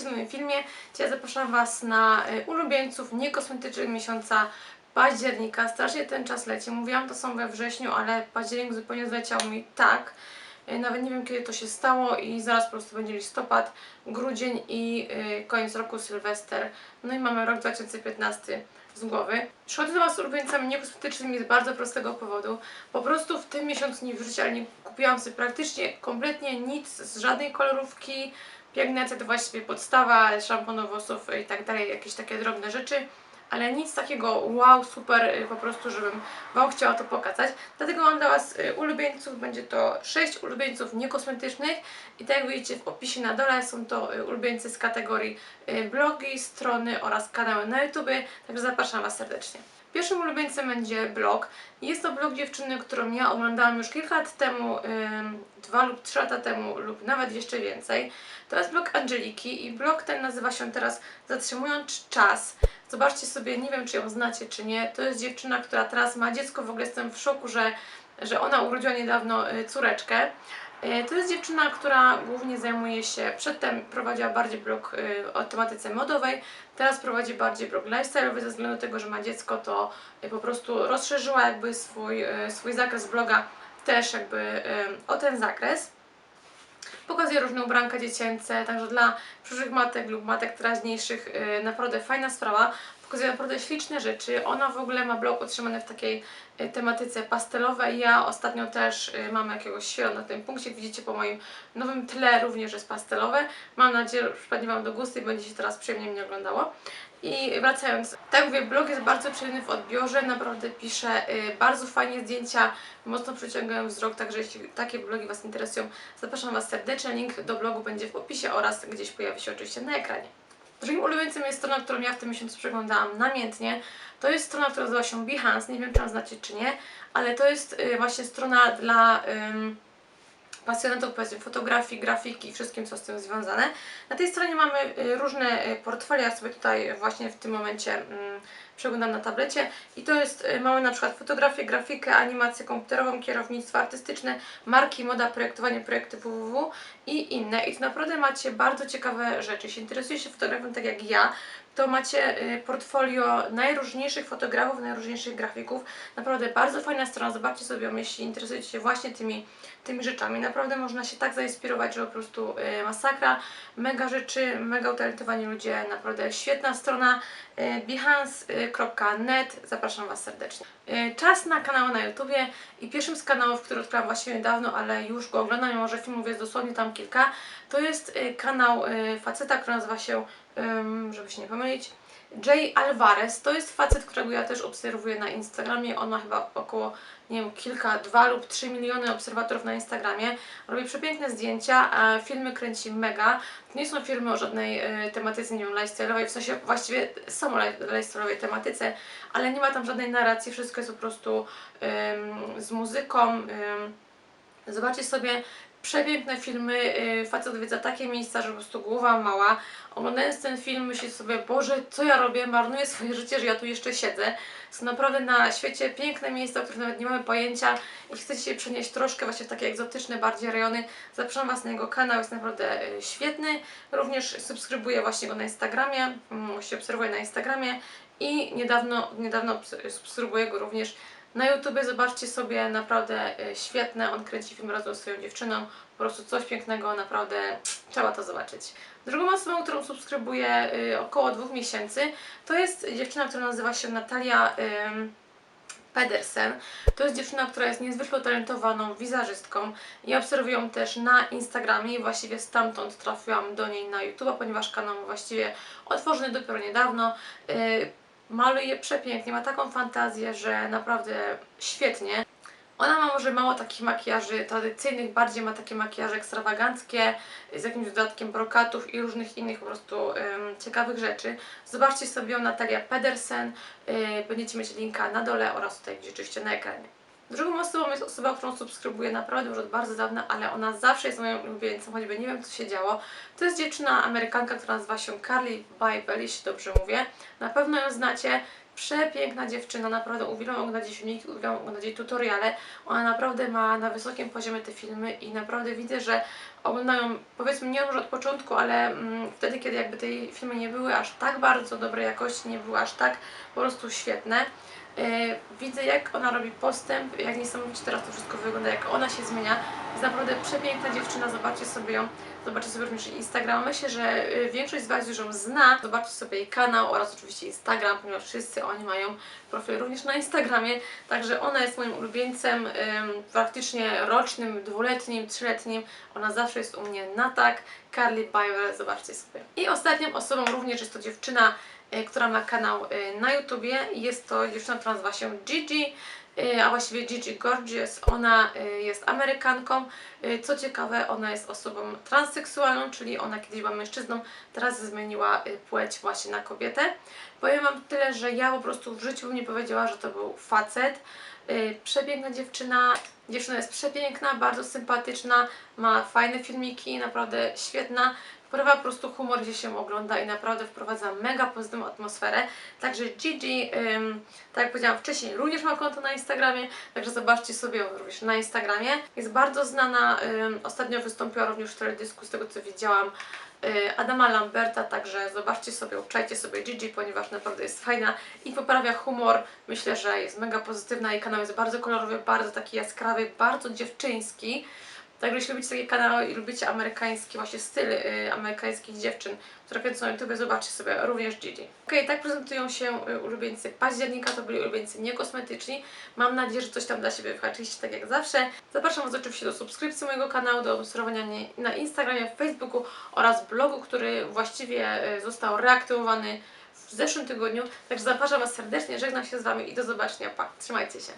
witajcie w moim filmie. Dzisiaj zapraszam Was na y, ulubieńców niekosmetycznych miesiąca października. Strasznie ten czas leci. Mówiłam to są we wrześniu, ale październik zupełnie zleciał mi tak. Y, Nawet nie wiem kiedy to się stało i zaraz po prostu będzie listopad, grudzień i y, koniec roku, Sylwester. No i mamy rok 2015 z głowy. Przychodzę do Was z ulubieńcami niekosmetycznymi z bardzo prostego powodu. Po prostu w tym miesiącu nie w ale nie kupiłam sobie praktycznie kompletnie nic z żadnej kolorówki. Pielęgnacja to właściwie podstawa, szampon włosów i tak dalej, jakieś takie drobne rzeczy. Ale nic takiego wow, super, y, po prostu, żebym Wam chciała to pokazać. Dlatego mam dla Was y, ulubieńców, będzie to 6 ulubieńców niekosmetycznych i tak jak widzicie w opisie na dole są to y, ulubieńcy z kategorii blogi, strony oraz kanały na YouTube, także zapraszam Was serdecznie. Pierwszym ulubieńcem będzie blog. Jest to blog dziewczyny, którą ja oglądałam już kilka lat temu, dwa lub trzy lata temu lub nawet jeszcze więcej. To jest blog Angeliki i blog ten nazywa się teraz Zatrzymując Czas. Zobaczcie sobie, nie wiem czy ją znacie czy nie, to jest dziewczyna, która teraz ma dziecko, w ogóle jestem w szoku, że, że ona urodziła niedawno y, córeczkę. Y, To jest dziewczyna, która głównie zajmuje się, przedtem prowadziła bardziej blog y, o tematyce modowej, teraz prowadzi bardziej blog lifestyle'owy ze względu na tego, że ma dziecko, to y, po prostu rozszerzyła jakby swój, swój zakres bloga też jakby o ten zakres. Pokazuje różne ubranka dziecięce, także dla przyszłych matek lub matek teraźniejszych naprawdę fajna sprawa. Pokazuje naprawdę śliczne rzeczy. Ona w ogóle ma blog utrzymany w takiej y, tematyce pastelowej. Ja ostatnio też y, mam jakiegoś świera na tym punkcie. Widzicie po moim nowym tle również jest pastelowe. Mam nadzieję, że przypadnie Wam do gustu i będzie się teraz przyjemnie mnie oglądało. I wracając, tak mówię, blog jest bardzo przyjemny w odbiorze, naprawdę pisze y, bardzo fajnie zdjęcia, mocno przyciągają wzrok, także jeśli takie blogi Was interesują, zapraszam Was serdecznie, link do blogu będzie w opisie oraz gdzieś pojawi się oczywiście na ekranie. Drugim ulubieńcem jest strona, którą ja w tym miesiącu przeglądałam namiętnie. To jest strona, która nazywa się Behance, nie wiem czy ją znacie czy nie, ale to jest y, właśnie strona dla... ym, pasjonatów powiedzmy fotografii, grafiki i wszystkim co z tym związane. Na tej stronie mamy y, różne y, portfolio, ja sobie tutaj właśnie w tym momencie mm, przeglądam na tablecie i to jest, y, mamy na przykład fotografię, grafikę, animację komputerową, kierownictwo artystyczne, marki, moda, projektowanie, projekty www i inne. I tu naprawdę macie bardzo ciekawe rzeczy. Jeśli interesujecie fotografią tak jak ja, to macie y, portfolio najróżniejszych fotografów, najróżniejszych grafików. Naprawdę bardzo fajna strona, zobaczcie sobie ją, jeśli interesujecie się właśnie tymi, tymi rzeczami. Naprawdę można się tak zainspirować, że po prostu y, masakra, mega rzeczy, mega utalentowani ludzie, naprawdę świetna strona y, behance.net, zapraszam Was serdecznie. Y, Czas na kanały na YouTubie i pierwszym z kanałów, który odkryłam właściwie niedawno, ale już go oglądam, mimo że filmów jest dosłownie tam kilka, to jest y, kanał y, faceta, który nazywa się, żeby się nie pomylić, Jay Alvarez. To jest facet, którego ja też obserwuję na Instagramie. On ma chyba około, nie wiem, kilka, dwa lub trzy miliony obserwatorów na Instagramie. Robi przepiękne zdjęcia, filmy kręci mega. To nie są filmy o żadnej y, tematyce, nie wiem, lifestyle'owej, w sensie właściwie są o li- lifestyle'owej tematyce, ale nie ma tam żadnej narracji, wszystko jest po prostu ym, z muzyką. Ym, Zobaczcie sobie przepiękne filmy, yy, facet odwiedza takie miejsca, że po prostu głowa mała. Oglądając ten film myślisz sobie, Boże, co ja robię, marnuję swoje życie, że ja tu jeszcze siedzę. Są naprawdę na świecie piękne miejsca, o których nawet nie mamy pojęcia i chcecie się przenieść troszkę właśnie w takie egzotyczne bardziej rejony. Zapraszam Was na jego kanał, jest naprawdę yy, świetny. Również subskrybuję właśnie go na Instagramie, mm, właśnie obserwuję na Instagramie i niedawno, niedawno subskrybuję go również na YouTubie zobaczcie sobie, naprawdę y, świetne. On kręci film razem z swoją dziewczyną. Po prostu coś pięknego, naprawdę trzeba to zobaczyć. Drugą osobą, którą subskrybuję y, około dwóch miesięcy, to jest dziewczyna, która nazywa się Natalia Pedersen. To jest dziewczyna, która jest niezwykle utalentowaną wizerzystką. Ja obserwuję ją też na Instagramie i właściwie stamtąd trafiłam do niej na YouTube, ponieważ kanał właściwie otworzony dopiero niedawno. Maluje przepięknie, ma taką fantazję, że naprawdę świetnie. Ona ma może mało takich makijaży tradycyjnych, bardziej ma takie makijaże ekstrawaganckie z jakimś dodatkiem brokatów i różnych innych po prostu ym, ciekawych rzeczy. Zobaczcie sobie ją Natalia Pedersen, yy, będziecie mieć linka na dole oraz tutaj oczywiście na ekranie. Drugą osobą jest osoba, którą subskrybuję naprawdę już od bardzo dawna, ale ona zawsze jest moją ulubieńcą, choćby nie wiem co się działo. To jest dziewczyna Amerykanka, która nazywa się Carly Bible, jeśli dobrze mówię. Na pewno ją znacie. przepiękna dziewczyna, naprawdę uwielbiam oglądać jej filmiki, uwielbiam oglądać jej tutoriale. Ona naprawdę ma na wysokim poziomie te filmy i naprawdę widzę, że oglądają, powiedzmy nie może od początku, ale mm, wtedy, kiedy jakby te filmy nie były aż tak bardzo dobrej jakości, nie były aż tak po prostu świetne. Yy, widzę jak ona robi postęp, jak niesamowicie teraz to wszystko wygląda, jak ona się zmienia. Jest naprawdę przepiękna dziewczyna, zobaczcie sobie ją, zobaczcie sobie również Instagram. Myślę, że yy, większość z Was już ją zna. Zobaczcie sobie jej kanał oraz oczywiście Instagram, ponieważ wszyscy oni mają profil również na Instagramie. Także ona jest moim ulubieńcem praktycznie rocznym, dwuletnim, trzyletnim. Ona zawsze jest u mnie na tak. Carly Bywer, zobaczcie sobie. I ostatnią osobą również jest to dziewczyna, która ma kanał y, na YouTubie. Jest to dziewczyna, która nazywa się Gigi, y, a właściwie Gigi Gorgeous. Ona y, jest Amerykanką. Y, Co ciekawe, ona jest osobą transseksualną, czyli ona kiedyś była mężczyzną, teraz zmieniła y, płeć właśnie na kobietę. Powiem Wam tyle, że ja po prostu w życiu bym nie powiedziała, że to był facet. Y, Przepiękna dziewczyna. Dziewczyna jest przepiękna, bardzo sympatyczna, ma fajne filmiki, naprawdę świetna. Wprowadza po prostu humor, gdzie się ogląda i naprawdę wprowadza mega pozytywną atmosferę. Także Gigi, ym, tak jak powiedziałam wcześniej, również ma konto na Instagramie, także zobaczcie sobie ją również na Instagramie. Jest bardzo znana, ym, ostatnio wystąpiła również w teledysku, z tego co widziałam, y, Adama Lamberta, także zobaczcie sobie, obczajcie sobie Gigi, ponieważ naprawdę jest fajna i poprawia humor. Myślę, że jest mega pozytywna i kanał jest bardzo kolorowy, bardzo taki jaskrawy, bardzo dziewczyński. Także jeśli lubicie takie kanały i lubicie amerykański właśnie styl y, amerykańskich dziewczyn, które kręcą na YouTube, zobaczcie sobie również Gigi. Okej, tak prezentują się y, ulubieńcy października, to byli ulubieńcy niekosmetyczni. Mam nadzieję, że coś tam dla siebie wyhaczyliście, tak jak zawsze. Zapraszam Was oczywiście do subskrypcji mojego kanału, do obserwowania mnie na Instagramie, Facebooku oraz blogu, który właściwie y, został reaktywowany w zeszłym tygodniu. Także zapraszam Was serdecznie, żegnam się z Wami i do zobaczenia. Pa, trzymajcie się.